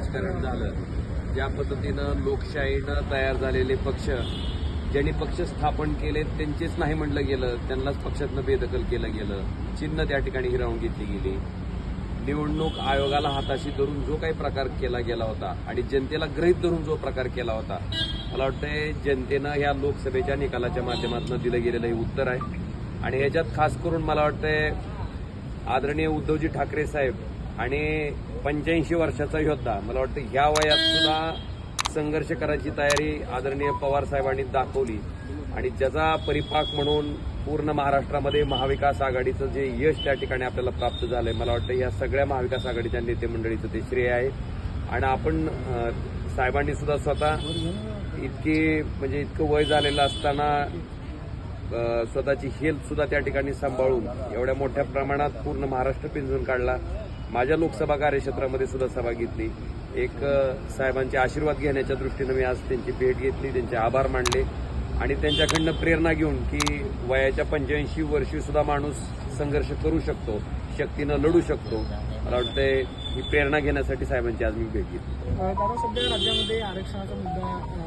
राजकारण झालं. ज्या पद्धतीनं लोकशाहीनं तयार झालेले पक्ष ज्यांनी पक्ष स्थापन केले त्यांचेच नाही म्हणलं गेलं त्यांनाच पक्षातनं बेदखल केलं गेलं. चिन्ह त्या ठिकाणी हिरावून घेतली गेली. निवडणूक आयोगाला हाताशी धरून जो काही प्रकार केला गेला होता आणि जनतेला ग्रहित धरून जो प्रकार केला होता मला वाटतंय जनतेनं ह्या लोकसभेच्या निकालाच्या माध्यमातून दिलं गेलेलं हे उत्तर आहे. आणि ह्याच्यात खास करून मला वाटतंय आदरणीय उद्धवजी ठाकरे साहेब आणि पंच्याऐंशी वर्षाचा योद्धा. मला वाटतं ह्या वयात सुद्धा संघर्ष करायची तयारी आदरणीय पवार साहेबांनी दाखवली. आणि ज्याचा परिपाक म्हणून पूर्ण महाराष्ट्रामध्ये महाविकास आघाडीचं जे यश त्या ठिकाणी आपल्याला प्राप्त झालंय मला वाटतं या सगळ्या महाविकास आघाडीच्या नेते मंडळीचं ते श्रेय आहे. आणि आपण साहेबांनी सुद्धा स्वतः इतकी म्हणजे इतकं वय झालेलं असताना स्वतःची हेल्थ सुद्धा त्या ठिकाणी सांभाळून एवढ्या मोठ्या प्रमाणात पूर्ण महाराष्ट्र पिंजून काढला. माझ्या लोकसभा कार्यक्षेत्रामध्ये सुद्धा सभा घेतली. एक साहेबांचे आशीर्वाद घेण्याच्या दृष्टीनं मी आज त्यांची भेट घेतली त्यांचे आभार मानले. आणि त्यांच्याकडनं प्रेरणा घेऊन की वयाच्या पंच्याऐंशी वर्षी सुद्धा माणूस संघर्ष करू शकतो शक्तीनं लढू शकतो. मला वाटतंय ही प्रेरणा घेण्यासाठी साहेबांची आज मी भेट घेतली. सध्या राज्यामध्ये आरक्षणाचा मुद्दा